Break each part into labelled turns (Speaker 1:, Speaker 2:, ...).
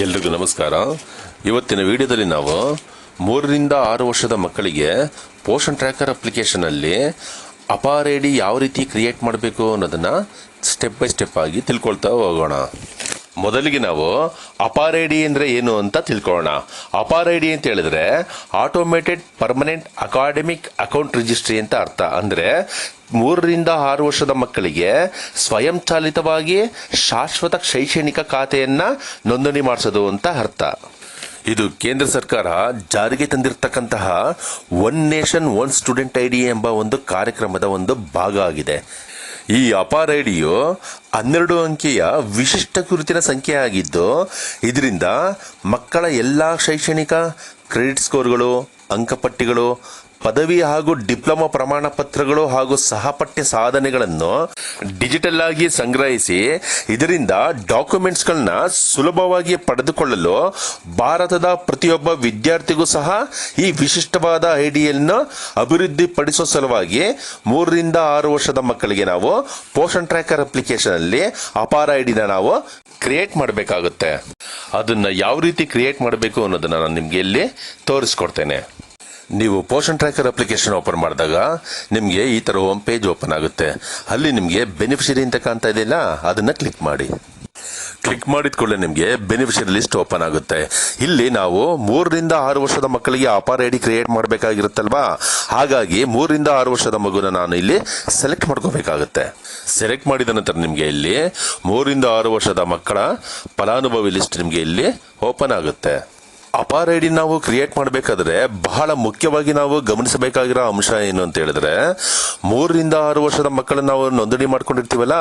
Speaker 1: ಎಲ್ರಿಗೂ ನಮಸ್ಕಾರ. ಇವತ್ತಿನ ವಿಡಿಯೋದಲ್ಲಿ ನಾವು ಮೂರರಿಂದ ಆರು ವರ್ಷದ ಮಕ್ಕಳಿಗೆ ಪೋಷನ್ ಟ್ರ್ಯಾಕರ್ ಅಪ್ಲಿಕೇಶನಲ್ಲಿ ಅಪಾರ್ ಐ ಡಿ ಯಾವ ರೀತಿ ಕ್ರಿಯೇಟ್ ಮಾಡಬೇಕು ಅನ್ನೋದನ್ನು ಸ್ಟೆಪ್ ಬೈ ಸ್ಟೆಪ್ ಆಗಿ ತಿಳ್ಕೊಳ್ತಾ ಹೋಗೋಣ. ಮೊದಲಿಗೆ ನಾವು ಅಪಾರೇಡಿ ಅಂದ್ರೆ ಏನು ಅಂತ ತಿಳ್ಕೊಳ್ಳೋಣ. ಅಪಾರೇಡಿ ಅಂತ ಹೇಳಿದ್ರೆ automated permanent academic account registry ಅಂತ ಅರ್ಥ. ಅಂದ್ರೆ ಮೂರರಿಂದ ಆರು ವರ್ಷದ ಮಕ್ಕಳಿಗೆ ಸ್ವಯಂಚಾಲಿತವಾಗಿ ಶಾಶ್ವತ ಶೈಕ್ಷಣಿಕ ಖಾತೆಯನ್ನು ನೋಂದಣಿ ಮಾಡಿಸೋದು ಅಂತ ಅರ್ಥ. ಇದು ಕೇಂದ್ರ ಸರ್ಕಾರ ಜಾರಿಗೆ ತಂದಿರತಕ್ಕಂತಹ one nation one student ID ಎಂಬ ಒಂದು ಕಾರ್ಯಕ್ರಮದ ಒಂದು ಭಾಗ ಆಗಿದೆ. ಈ ಅಪಾರ ಐಡಿಯು ಹನ್ನೆರಡು ಅಂಕೆಯ ವಿಶಿಷ್ಟ ಗುರುತಿನ ಸಂಖ್ಯೆ ಆಗಿದ್ದು, ಇದರಿಂದ ಮಕ್ಕಳ ಎಲ್ಲ ಶೈಕ್ಷಣಿಕ ಕ್ರೆಡಿಟ್ ಸ್ಕೋರ್ಗಳು, ಅಂಕಪಟ್ಟಿಗಳು ಪದವಿ ಹಾಗೂ ಡಿಪ್ಲೊಮಾ ಪ್ರಮಾಣ ಪತ್ರಗಳು ಹಾಗೂ ಸಹಪಠ್ಯ ಸಾಧನೆಗಳನ್ನು ಡಿಜಿಟಲ್ ಆಗಿ ಸಂಗ್ರಹಿಸಿ ಇದರಿಂದ ಡಾಕ್ಯುಮೆಂಟ್ಸ್ಗಳನ್ನ ಸುಲಭವಾಗಿ ಪಡೆದುಕೊಳ್ಳಲು ಭಾರತದ ಪ್ರತಿಯೊಬ್ಬ ವಿದ್ಯಾರ್ಥಿಗೂ ಸಹ ಈ ವಿಶಿಷ್ಟವಾದ ಐಡಿಯನ್ನು ಅಭಿವೃದ್ಧಿಪಡಿಸುವ ಸಲುವಾಗಿ ಮೂರರಿಂದ ಆರು ವರ್ಷದ ಮಕ್ಕಳಿಗೆ ನಾವು ಪೋಷನ್ ಟ್ರ್ಯಾಕರ್ ಅಪ್ಲಿಕೇಶನ್ ಅಲ್ಲಿ ಅಪಾರ ಐಡಿನ ನಾವು ಕ್ರಿಯೇಟ್ ಮಾಡಬೇಕಾಗುತ್ತೆ. ಅದನ್ನ ಯಾವ ರೀತಿ ಕ್ರಿಯೇಟ್ ಮಾಡಬೇಕು ಅನ್ನೋದನ್ನ ನಾನು ನಿಮ್ಗೆ ಇಲ್ಲಿ ತೋರಿಸ್ಕೊಡ್ತೇನೆ. ನೀವು ಪೋಷನ್ ಟ್ರ್ಯಾಕರ್ ಅಪ್ಲಿಕೇಶನ್ ಓಪನ್ ಮಾಡಿದಾಗ ನಿಮಗೆ ಈ ಥರ ಹೋಮ್ ಪೇಜ್ ಓಪನ್ ಆಗುತ್ತೆ. ಅಲ್ಲಿ ನಿಮಗೆ ಬೆನಿಫಿಷರಿ ಅಂತ ಕಾಣ್ತಾ ಇದೆಯಲ್ಲ, ಅದನ್ನು ಕ್ಲಿಕ್ ಮಾಡಿ. ಕ್ಲಿಕ್ ಮಾಡಿದ ಕೂಡಲೇ ನಿಮಗೆ ಬೆನಿಫಿಷರಿ ಲಿಸ್ಟ್ ಓಪನ್ ಆಗುತ್ತೆ. ಇಲ್ಲಿ ನಾವು ಮೂರರಿಂದ ಆರು ವರ್ಷದ ಮಕ್ಕಳಿಗೆ ಅಪಾರ ಐಡಿ ಕ್ರಿಯೇಟ್ ಮಾಡಬೇಕಾಗಿರುತ್ತಲ್ವಾ? ಹಾಗಾಗಿ ಮೂರರಿಂದ ಆರು ವರ್ಷದ ಮಗುನ ನಾನು ಇಲ್ಲಿ ಸೆಲೆಕ್ಟ್ ಮಾಡ್ಕೋಬೇಕಾಗುತ್ತೆ. ಸೆಲೆಕ್ಟ್ ಮಾಡಿದ ನಂತರ ನಿಮಗೆ ಇಲ್ಲಿ ಮೂರರಿಂದ ಆರು ವರ್ಷದ ಮಕ್ಕಳ ಫಲಾನುಭವಿ ಲಿಸ್ಟ್ ನಿಮಗೆ ಇಲ್ಲಿ ಓಪನ್ ಆಗುತ್ತೆ. ಅಪಾರ ಡಿ ನಾವು ಕ್ರಿಯೇಟ್ ಮಾಡಬೇಕಾದ್ರೆ ಬಹಳ ಮುಖ್ಯವಾಗಿ ನಾವು ಗಮನಿಸಬೇಕಾಗಿರೋ ಅಂಶ ಏನು ಅಂತ ಹೇಳಿದ್ರೆ, ಮೂರರಿಂದ ಆರು ವರ್ಷದ ಮಕ್ಕಳನ್ನ ನಾವು ನೋಂದಣಿ ಮಾಡ್ಕೊಂಡಿರ್ತೀವಲ್ಲ,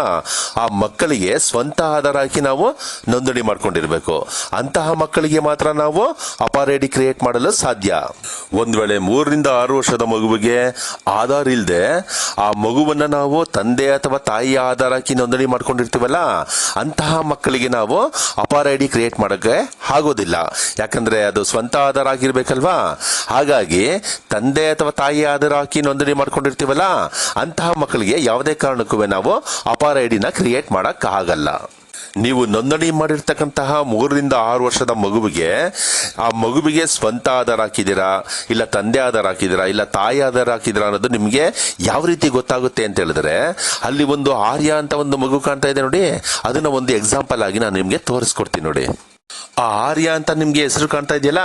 Speaker 1: ಆ ಮಕ್ಕಳಿಗೆ ಸ್ವಂತ ಆಧಾರ ಹಾಕಿ ನಾವು ನೋಂದಣಿ ಮಾಡ್ಕೊಂಡಿರ್ಬೇಕು. ಅಂತಹ ಮಕ್ಕಳಿಗೆ ಮಾತ್ರ ನಾವು ಅಪಾರ ಡಿ ಕ್ರಿಯೇಟ್ ಮಾಡಲು ಸಾಧ್ಯ. ಒಂದ್ ವೇಳೆ ಮೂರರಿಂದ ಆರು ವರ್ಷದ ಮಗುವಿಗೆ ಆಧಾರ್ ಇಲ್ಲದೆ ಆ ಮಗುವನ್ನ ನಾವು ತಂದೆ ಅಥವಾ ತಾಯಿಯ ಆಧಾರ ಹಾಕಿ ನೋಂದಣಿ ಮಾಡ್ಕೊಂಡಿರ್ತೀವಲ್ಲ, ಅಂತಹ ಮಕ್ಕಳಿಗೆ ನಾವು ಅಪಾರ ಡಿ ಕ್ರಿಯೇಟ್ ಮಾಡೋಕ್ಕೆ ಆಗೋದಿಲ್ಲ. ಯಾಕಂದ್ರೆ ಅದು ಸ್ವಂತ ಆಧಾರ ಆಗಿರ್ಬೇಕಲ್ವಾ ಹಾಗಾಗಿ ತಂದೆ ಅಥವಾ ತಾಯಿ ಆಧಾರ ಹಾಕಿ ನೋಂದಣಿ ಮಾಡ್ಕೊಂಡಿರ್ತೀವಲ್ಲ, ಅಂತಹ ಮಕ್ಕಳಿಗೆ ಯಾವುದೇ ಕಾರಣಕ್ಕೂ ನಾವು ಅಪಾರ ಐಡಿನ ಕ್ರಿಯೇಟ್ ಮಾಡಕ್ ಆಗಲ್ಲ ನೀವು ನೋಂದಣಿ ಮಾಡಿರ್ತಕ್ಕಂತಹ ಮೂರರಿಂದ ಆರು ವರ್ಷದ ಮಗುವಿಗೆ, ಆ ಮಗುವಿಗೆ ಸ್ವಂತ ಆಧಾರ ಹಾಕಿದ್ದೀರಾ ಇಲ್ಲ ತಂದೆ ಆಧಾರ ಹಾಕಿದ್ದೀರಾ ಇಲ್ಲ ತಾಯಿ ಆಧಾರ ಹಾಕಿದ್ದೀರಾ ಅನ್ನೋದು ನಿಮಗೆ ಯಾವ ರೀತಿ ಗೊತ್ತಾಗುತ್ತೆ ಅಂತ ಹೇಳಿದ್ರೆ, ಅಲ್ಲಿ ಒಂದು ಆರ್ಯ ಅಂತ ಒಂದು ಮಗು ಕಾಣ್ತಾ ಇದೆ ನೋಡಿ, ಅದನ್ನ ಒಂದು ಎಕ್ಸಾಂಪಲ್ ಆಗಿ ನಾನು ನಿಮಗೆ ತೋರಿಸ್ಕೊಡ್ತೀನಿ ನೋಡಿ. ಆ ಆರ್ಯ ಅಂತ ನಿಮಗೆ ಹೆಸರು ಕಾಣ್ತಾ ಇದೆಯಲ್ಲ,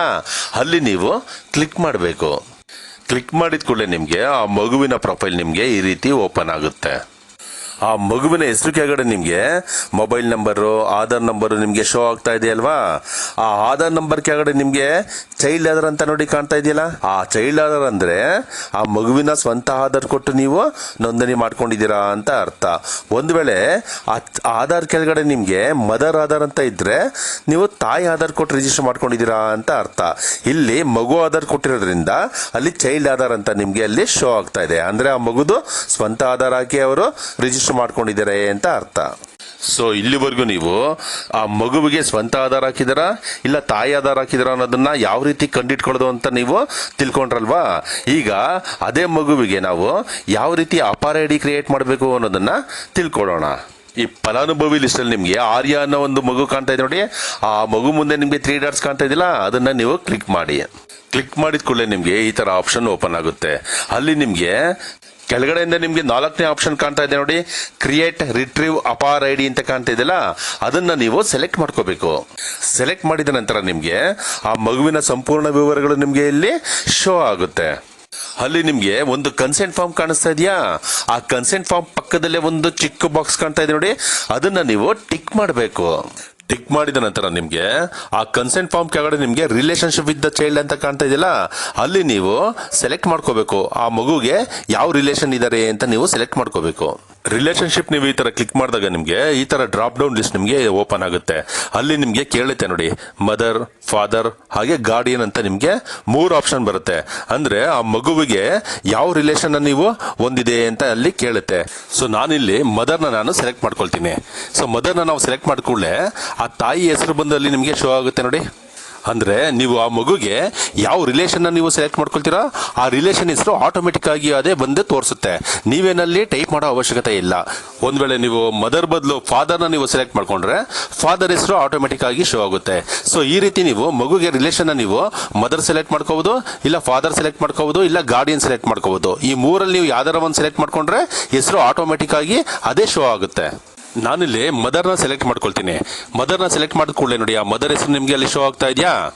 Speaker 1: ಅಲ್ಲಿ ನೀವು ಕ್ಲಿಕ್ ಮಾಡಬೇಕು. ಕ್ಲಿಕ್ ಮಾಡಿದ ಕೂಡಲೇ ನಿಮಗೆ ಆ ಮಗುವಿನ ಪ್ರೊಫೈಲ್ ನಿಮಗೆ ಈ ರೀತಿ ಓಪನ್ ಆಗುತ್ತೆ. ಆ ಮಗುವಿನ ಹೆಸರು ಕೆಳಗಡೆ ನಿಮಗೆ ಮೊಬೈಲ್ ನಂಬರು, ಆಧಾರ್ ನಂಬರ್ ನಿಮಗೆ ಶೋ ಆಗ್ತಾ ಇದೆಯಲ್ವಾ? ಆ ಆಧಾರ್ ನಂಬರ್ ಕೆಳಗಡೆ ನಿಮಗೆ ಚೈಲ್ಡ್ ಆಧಾರ್ ಅಂತ ನೋಡಿ ಕಾಣ್ತಾ ಇದೆಯಲ್ಲ? ಆ ಚೈಲ್ಡ್ ಆಧಾರ್ ಅಂದ್ರೆ ಆ ಮಗುವಿನ ಸ್ವಂತ ಆಧಾರ್ ಕೊಟ್ಟು ನೀವು ನೋಂದಣಿ ಮಾಡ್ಕೊಂಡಿದ್ದೀರಾ ಅಂತ ಅರ್ಥ. ಒಂದು ವೇಳೆ ಆ ಆಧಾರ್ ಕೆಳಗಡೆ ನಿಮಗೆ ಮದರ್ ಆಧಾರ್ ಅಂತ ಇದ್ದರೆ ನೀವು ತಾಯಿ ಆಧಾರ್ ಕೊಟ್ಟು ರಿಜಿಸ್ಟರ್ ಮಾಡ್ಕೊಂಡಿದ್ದೀರಾ ಅಂತ ಅರ್ಥ. ಇಲ್ಲಿ ಮಗು ಆಧಾರ್ ಕೊಟ್ಟಿರೋದ್ರಿಂದ ಅಲ್ಲಿ ಚೈಲ್ಡ್ ಆಧಾರ್ ಅಂತ ನಿಮಗೆ ಅಲ್ಲಿ ಶೋ ಆಗ್ತಾ ಇದೆ. ಅಂದ್ರೆ ಆ ಮಗುದು ಸ್ವಂತ ಆಧಾರ್ ಹಾಕಿ ಅವರು ರಿಜಿಸ್ಟರ್ ಮಾಡ್ಕೊಂಡಿದ್ದಾರೆ ಅಂತ ಅರ್ಥ. ಸೊ ಇಲ್ಲಿವರೆಗೂ ನೀವು ಆ ಮಗುವಿಗೆ ಸ್ವಂತ ಆಧಾರ ಹಾಕಿದಾರಾ ಇಲ್ಲ ತಾಯಿ ಆಧಾರ ಹಾಕಿದಾರ ಅನ್ನೋದನ್ನ ಯಾವ ರೀತಿ ಕಂಡಿಟ್ಕೊಳ್ಳೋದು ಅಂತ ನೀವು ತಿಳ್ಕೊಂಡ್ರಲ್ವಾ? ಈಗ ಅದೇ ಮಗುವಿಗೆ ನಾವು ಯಾವ ರೀತಿ ಅಪಾರ ಐಡಿ ಕ್ರಿಯೇಟ್ ಮಾಡಬೇಕು ಅನ್ನೋದನ್ನ ತಿಳ್ಕೊಳ್ಳೋಣ. ಈ ಫಲಾನುಭವಿ ಲಿಸ್ಟ್ ಅಲ್ಲಿ ನಿಮ್ಗೆ ಆರ್ಯ ಅನ್ನೋ ಒಂದು ಮಗು ಕಾಣ್ತಾ ಇದೆ ನೋಡಿ. ಆ ಮಗು ಮುಂದೆ ನಿಮಗೆ ತ್ರೀ ಡಾಟ್ಸ್ ಕಾಣ್ತಾ ಇದಿಲ್ಲ ಅದನ್ನ ನೀವು ಕ್ಲಿಕ್ ಮಾಡಿ. ಕ್ಲಿಕ್ ಮಾಡಿದ ಕೂಡಲೇ ನಿಮಗೆ ಈ ತರ ಆಪ್ಷನ್ ಓಪನ್ ಆಗುತ್ತೆ. ಅಲ್ಲಿ ನಿಮ್ಗೆ ಕೆಳಗಡೆಯಿಂದ ನಿಮಗೆ ನಾಲ್ಕನೇ ಆಪ್ಷನ್ ಕಾಣ್ತಾ ಇದೆ ನೋಡಿ. Create retrieve APAAR I D ಅಂತ ಕಾಣ್ತಾ ಇದೆಯಲ್ಲ, ಅದನ್ನ ನೀವು ಸೆಲೆಕ್ಟ್ ಮಾಡ್ಕೋಬೇಕು. ಸೆಲೆಕ್ಟ್ ಮಾಡಿದ ನಂತರ ನಿಮಗೆ ಆ ಮಗುವಿನ ಸಂಪೂರ್ಣ ವಿವರಗಳು ನಿಮಗೆ ಇಲ್ಲಿ ಶೋ ಆಗುತ್ತೆ. ಅಲ್ಲಿ ನಿಮಗೆ ಒಂದು ಕನ್ಸೆಂಟ್ ಫಾರ್ಮ್ ಕಾಣಿಸ್ತಾ ಇದೆಯಾ? ಆ ಕನ್ಸೆಂಟ್ ಫಾರ್ಮ್ ಪಕ್ಕದಲ್ಲೇ ಒಂದು ಚಿಕ್ಕ ಬಾಕ್ಸ್ ಕಾಣ್ತಾ ಇದೆ ನೋಡಿ. ಅದನ್ನ ನೀವು ಟಿಕ್ ಮಾಡಬೇಕು. ಟಿಕ್ ಮಾಡಿದ ನಂತರ ನಿಮಗೆ ಆ ಕನ್ಸೆಂಟ್ ಫಾರ್ಮ್ ಕೆಳಗಡೆ ನಿಮಗೆ ರಿಲೇಶನ್ಶಿಪ್ ವಿತ್ ದ ಚೈಲ್ಡ್ ಅಂತ ಕಾಣ್ತಾ ಇದೆಯಲ್ಲ, ಅಲ್ಲಿ ನೀವು ಸೆಲೆಕ್ಟ್ ಮಾಡ್ಕೋಬೇಕು. ಆ ಮಗುಗೆ ಯಾವ ರಿಲೇಷನ್ ಇದ್ದಾರೆ ಅಂತ ನೀವು ಸೆಲೆಕ್ಟ್ ಮಾಡ್ಕೋಬೇಕು. ರಿಲೇಶನ್ಶಿಪ್ ನೀವು ಈ ತರ ಕ್ಲಿಕ್ ಮಾಡಿದಾಗ ನಿಮಗೆ ಈ ತರ ಡ್ರಾಪ್ ಡೌನ್ ಲಿಸ್ಟ್ ನಿಮಗೆ ಓಪನ್ ಆಗುತ್ತೆ. ಅಲ್ಲಿ ನಿಮಗೆ ಕೇಳುತ್ತೆ ನೋಡಿ ಮದರ್ ಫಾದರ್ ಹಾಗೆ ಗಾರ್ಡಿಯನ್ ಅಂತ ನಿಮಗೆ ಮೂರು ಆಪ್ಷನ್ ಬರುತ್ತೆ. ಅಂದ್ರೆ ಆ ಮಗುವಿಗೆ ಯಾವ ರಿಲೇಷನ್ ನೀವು ಹೊಂದಿದೆ ಅಂತ ಅಲ್ಲಿ ಕೇಳುತ್ತೆ. ಸೊ ನಾನಿಲ್ಲಿ ಮದರ್ನ ನಾನು ಸೆಲೆಕ್ಟ್ ಮಾಡ್ಕೊಳ್ತೀನಿ. ಸೊ ಮದರ್ನ ನಾವು ಸೆಲೆಕ್ಟ್ ಮಾಡ್ಕೊಳ್ಳೆ ಆ ತಾಯಿ ಹೆಸರು ಬಂದಲ್ಲಿ ನಿಮಗೆ ಶೋ ಆಗುತ್ತೆ ನೋಡಿ. ಅಂದ್ರೆ ನೀವು ಆ ಮಗುಗೆ ಯಾವ ರಿಲೇಷನ್ನ ನೀವು ಸೆಲೆಕ್ಟ್ ಮಾಡ್ಕೊಳ್ತೀರಾ ಆ ರಿಲೇಷನ್ ಹೆಸರು ಆಟೋಮೆಟಿಕ್ ಆಗಿ ಅದೇ ಬಂದು ತೋರಿಸುತ್ತೆ. ನೀವೇನಲ್ಲಿ ಟೈಪ್ ಮಾಡೋ ಅವಶ್ಯಕತೆ ಇಲ್ಲ. ಒಂದು ವೇಳೆ ನೀವು ಮದರ್ ಬದಲು ಫಾದರ್ನ ನೀವು ಸೆಲೆಕ್ಟ್ ಮಾಡ್ಕೊಂಡ್ರೆ ಫಾದರ್ ಹೆಸರು ಆಟೋಮೆಟಿಕ್ ಆಗಿ ಶೋ ಆಗುತ್ತೆ. ಸೊ ಈ ರೀತಿ ನೀವು ಮಗುಗೆ ರಿಲೇಷನ್ನ ನೀವು ಮದರ್ ಸೆಲೆಕ್ಟ್ ಮಾಡ್ಕೋಬಹುದು ಇಲ್ಲ ಫಾದರ್ ಸೆಲೆಕ್ಟ್ ಮಾಡ್ಕೋಬಹುದು ಇಲ್ಲ ಗಾರ್ಡಿಯನ್ ಸೆಲೆಕ್ಟ್ ಮಾಡ್ಕೋಬಹುದು ಈ ಮೂರಲ್ಲಿ ನೀವು ಯಾವ್ದಾರ ಒಂದು ಸೆಲೆಕ್ಟ್ ಮಾಡ್ಕೊಂಡ್ರೆ ಹೆಸರು ಆಟೋಮೆಟಿಕ್ ಆಗಿ ಅದೇ ಶೋ ಆಗುತ್ತೆ. ನಾನಿಲ್ಲಿ ಮದರ್ನ ಸೆಲೆಕ್ಟ್ ಮಾಡ್ಕೊಳ್ತೀನಿ. ಮದರ್ನ ಸೆಲೆಕ್ಟ್ ಮಾಡಿದ ನೋಡಿ, ಆ ಮದರ್ ಹೆಸರು ನಿಮಗೆ ಅಲ್ಲಿ ಶೋ ಆಗ್ತಾ ಇದೆಯಾ?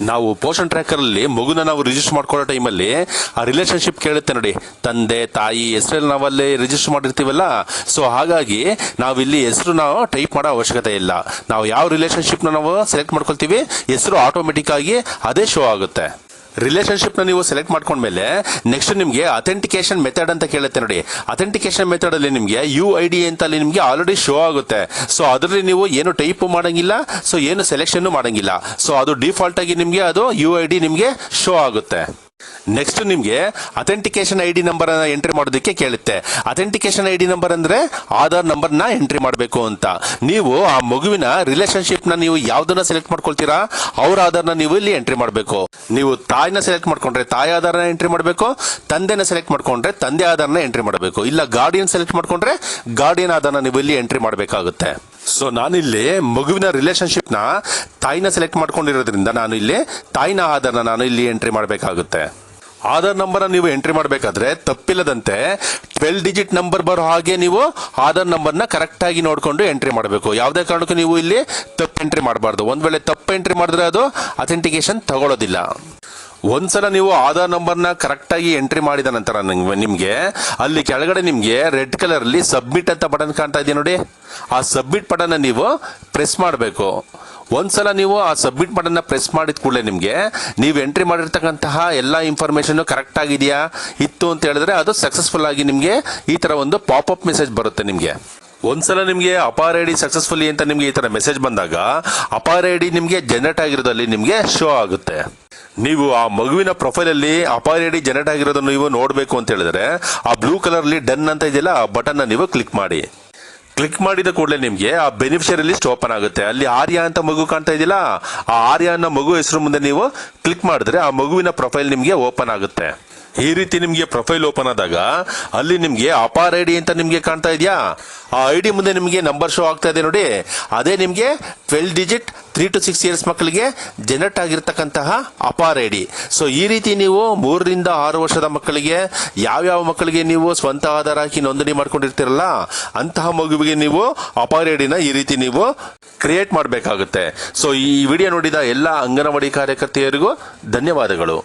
Speaker 1: ನಾವು ಪೋಷನ್ ಟ್ರ್ಯಾಕರ್ ಅಲ್ಲಿ ಮಗುನ ನಾವು ರಿಜಿಸ್ಟರ್ ಮಾಡ್ಕೊಳ್ಳೋ ಟೈಮಲ್ಲಿ ಆ ರಿಲೇಶನ್ಶಿಪ್ ಕೇಳುತ್ತೆ ನೋಡಿ. ತಂದೆ, ತಾಯಿ ಹೆಸರಲ್ಲಿ ನಾವಲ್ಲಿ ರಿಜಿಸ್ಟರ್ ಮಾಡಿರ್ತೀವಲ್ಲ? ಸೊ ಹಾಗಾಗಿ ನಾವಿಲ್ಲಿ ಹೆಸರು ನಾವು ಟೈಪ್ ಮಾಡೋ ಅವಶ್ಯಕತೆ ಇಲ್ಲ. ನಾವು ಯಾವ ರಿಲೇಶನ್ಶಿಪ್ನ ನಾವು ಸೆಲೆಕ್ಟ್ ಮಾಡ್ಕೊಳ್ತೀವಿ, ಹೆಸರು ಆಟೋಮೆಟಿಕ್ ಆಗಿ ಅದೇ ಶೋ ಆಗುತ್ತೆ. ರಿಲೇಶನ್ಶಿಪ್ನ ನೀವು ಸೆಲೆಕ್ಟ್ ಮಾಡ್ಕೊಂಡ್ಮೇಲೆ ನೆಕ್ಸ್ಟ್ ನಿಮಗೆ ಅಥೆಂಟಿಕೇಶನ್ ಮೆಥಡ್ ಅಂತ ಕೇಳುತ್ತೆ ನೋಡಿ. ಅಥೆಂಟಿಕೇಶನ್ ಮೆಥಡ್ ಅಲ್ಲಿ ನಿಮಗೆ ಯು ಐ ಡಿ ಅಂತ ಅಲ್ಲಿ ನಿಮಗೆ ಆಲ್ರೆಡಿ ಶೋ ಆಗುತ್ತೆ. ಸೊ ಅದರಲ್ಲಿ ನೀವು ಏನು ಟೈಪ್ ಮಾಡಂಗಿಲ್ಲ ಸೊ ಏನು ಸೆಲೆಕ್ಷನ್ ಮಾಡಂಗಿಲ್ಲ. ಸೊ ಅದು ಡಿಫಾಲ್ಟ್ ಆಗಿ ನಿಮಗೆ ಅದು ಯು ಐ ಡಿ ನಿಮಗೆ ಶೋ ಆಗುತ್ತೆ. ನೆಕ್ಸ್ಟ್ ನಿಮಗೆ authentication I D number entry ಮಾಡೋದಕ್ಕೆ ಕೇಳುತ್ತೆ. ಅಥೆಂಟಿಕೇಶನ್ ಐ ಡಿ ನಂಬರ್ ಅಂದ್ರೆ ಆಧಾರ್ ನಂಬರ್ನ ಎಂಟ್ರಿ ಮಾಡಬೇಕು ಅಂತ. ನೀವು ಆ ಮಗುವಿನ ರಿಲೇಶನ್ಶಿಪ್ನ ನೀವು ಯಾವ್ದನ್ನ ಸೆಲೆಕ್ಟ್ ಮಾಡ್ಕೊಳ್ತೀರಾ? ಅವ್ರ ಆಧಾರ್ನ ನೀವು ಇಲ್ಲಿ ಎಂಟ್ರಿ ಮಾಡಬೇಕು. ನೀವು ತಾಯಿನ ಸೆಲೆಕ್ಟ್ ಮಾಡ್ಕೊಂಡ್ರೆ ತಾಯಿ ಆಧಾರ್ನ ಎಂಟ್ರಿ ಮಾಡಬೇಕು, ತಂದೆನ ಸೆಲೆಕ್ಟ್ ಮಾಡ್ಕೊಂಡ್ರೆ ತಂದೆ ಆಧಾರ್ನ ಎಂಟ್ರಿ ಮಾಡಬೇಕು. ಇಲ್ಲ ಗಾರ್ಡಿಯನ್ ಸೆಲೆಕ್ಟ್ ಮಾಡ್ಕೊಂಡ್ರೆ ಗಾರ್ಡಿಯನ್ ಆಧಾರ್ನ ನೀವು ಇಲ್ಲಿ ಎಂಟ್ರಿ ಮಾಡಬೇಕಾಗುತ್ತೆ. ಸೊ ನಾನಿಲ್ಲಿ ಮಗುವಿನ ರಿಲೇಶನ್ಶಿಪ್ನ ತಾಯಿನ ಸೆಲೆಕ್ಟ್ ಮಾಡ್ಕೊಂಡಿರೋದ್ರಿಂದ ನಾನು ಇಲ್ಲಿ ತಾಯಿನ ಆಧಾರ್ನ ನಾನು ಇಲ್ಲಿ ಎಂಟ್ರಿ ಮಾಡಬೇಕಾಗುತ್ತೆ. ಆಧಾರ್ ನಂಬರ್ ನೀವು ಎಂಟ್ರಿ ಮಾಡಬೇಕಾದ್ರೆ ತಪ್ಪಿಲ್ಲದಂತೆ ಟ್ವೆಲ್ ಡಿಜಿಟ್ ನಂಬರ್ ಬರೋ ಹಾಗೆ ನೀವು ಆಧಾರ್ ನಂಬರ್ನ ಕರೆಕ್ಟ್ ಆಗಿ ನೋಡ್ಕೊಂಡು ಎಂಟ್ರಿ ಮಾಡಬೇಕು. ಯಾವುದೇ ಕಾರಣಕ್ಕೂ ನೀವು ಇಲ್ಲಿ ತಪ್ಪು ಎಂಟ್ರಿ ಮಾಡಬಾರ್ದು. ಒಂದ್ ವೇಳೆ ತಪ್ಪು ಎಂಟ್ರಿ ಮಾಡಿದ್ರೆ ಅದು ಅಥೆಂಟಿಕೇಶನ್ ತಗೊಳ್ಳೋದಿಲ್ಲ ಒಂದ್ಸಲ ನೀವು ಆಧಾರ್ ನಂಬರ್ನ ಕರೆಕ್ಟ್ ಆಗಿ ಎಂಟ್ರಿ ಮಾಡಿದ ನಂತರ ನಿಮ್ಗೆ- ಅಲ್ಲಿ ಕೆಳಗಡೆ ನಿಮ್ಗೆ ರೆಡ್ ಕಲರ್ ಅಲ್ಲಿ ಸಬ್ಮಿಟ್ ಅಂತ ಬಟನ್ ಕಾಣ್ತಾ ಇದೆಯಾ ನೋಡಿ? ಆ ಸಬ್ಮಿಟ್ ಬಟನ್ ನೀವು ಪ್ರೆಸ್ ಮಾಡಬೇಕು. ಒಂದ್ಸಲ ನೀವು ಆ ಸಬ್ಮಿಟ್ ಬಟನ್ನ ಪ್ರೆಸ್ ಮಾಡಿದ ಕೂಡಲೇ ನಿಮಗೆ, ನೀವು ಎಂಟ್ರಿ ಮಾಡಿರ್ತಕ್ಕಂತಹ ಎಲ್ಲ ಇನ್ಫಾರ್ಮೇಶನ್ ಕರೆಕ್ಟ್ ಆಗಿದೆಯಾ, ಇತ್ತು ಅಂತ ಹೇಳಿದ್ರೆ ಅದು ಸಕ್ಸಸ್ಫುಲ್ ಆಗಿ ನಿಮಗೆ ಈ ತರ ಒಂದು ಪಾಪಪ್ ಮೆಸೇಜ್ ಬರುತ್ತೆ ನಿಮಗೆ. ಒಂದ್ಸಲ ನಿಮಗೆ ಅಪಾರ್ ಐ ಡಿ ಸಕ್ಸಸ್ಫುಲಿ ಅಂತ ನಿಮಗೆ ಈ ತರ ಮೆಸೇಜ್ ಬಂದಾಗ, ಅಪಾರ್ ಐ ಡಿ ನಿಮಗೆ ಜನರೇಟ್ ಆಗಿರೋದಲ್ಲಿ ನಿಮಗೆ ಶೋ ಆಗುತ್ತೆ. ನೀವು ಆ ಮಗುವಿನ ಪ್ರೊಫೈಲ್ ಅಲ್ಲಿ ಅಪಾರ್ ಐ ಡಿ ಜನರೇಟ್ ಆಗಿರೋದನ್ನು ನೀವು ನೋಡಬೇಕು ಅಂತ ಹೇಳಿದ್ರೆ, ಆ ಬ್ಲೂ ಕಲರ್ ಅಲ್ಲಿ ಡನ್ ಅಂತ ಇದೆಯಲ್ಲ, ಆ ಬಟನ್ ನೀವು ಕ್ಲಿಕ್ ಮಾಡಿ. ಕ್ಲಿಕ್ ಮಾಡಿದ ಕೂಡಲೇ ನಿಮಗೆ ಆ ಬೆನಿಫಿಷರಿ ಲಿಸ್ಟ್ ಓಪನ್ ಆಗುತ್ತೆ. ಅಲ್ಲಿ ಆರ್ಯ ಅಂತ ಮಗು ಕಾಣ್ತಾ ಇದೆಯಲ್ಲ, ಆ ಆರ್ಯ ಅನ್ನೋ ಮಗು ಹೆಸರು ಮುಂದೆ ನೀವು ಕ್ಲಿಕ್ ಮಾಡಿದ್ರೆ ಆ ಮಗುವಿನ ಪ್ರೊಫೈಲ್ ನಿಮಗೆ ಓಪನ್ ಆಗುತ್ತೆ. ಈ ರೀತಿ ನಿಮಗೆ ಪ್ರೊಫೈಲ್ ಓಪನ್ ಆದಾಗ, ಅಲ್ಲಿ ನಿಮಗೆ ಅಪಾರ್ ಐ ಡಿ ಅಂತ ನಿಮಗೆ ಕಾಣ್ತಾ ಇದೆಯಾ? ಆ ಐ ಡಿ ಮುಂದೆ ನಿಮಗೆ ನಂಬರ್ ಶೋ ಆಗ್ತಾ ಇದೆ ನೋಡಿ. ಅದೇ ನಿಮಗೆ twelve digit three to six years ಮಕ್ಕಳಿಗೆ ಜನರೇಟ್ ಆಗಿರ್ತಕ್ಕಂತಹ ಅಪಾರ್ ಐ ಡಿ ಸೊ ಈ ರೀತಿ ನೀವು ಮೂರರಿಂದ ಆರು ವರ್ಷದ ಮಕ್ಕಳಿಗೆ ಯಾವ್ಯಾವ ಮಕ್ಕಳಿಗೆ ನೀವು ಸ್ವಂತ ಆಧಾರ ಹಾಕಿ ನೋಂದಣಿ ಮಾಡ್ಕೊಂಡಿರ್ತೀರಲ್ಲ, ಅಂತಹ ಮಗುವಿಗೆ ನೀವು ಅಪಾರ್ ಐ ಡಿನ ಈ ರೀತಿ ನೀವು ಕ್ರಿಯೇಟ್ ಮಾಡಬೇಕಾಗುತ್ತೆ. ಸೊ ಈ ವಿಡಿಯೋ ನೋಡಿದ ಎಲ್ಲ ಅಂಗನವಾಡಿ ಕಾರ್ಯಕರ್ತೆಯರಿಗೂ ಧನ್ಯವಾದಗಳು.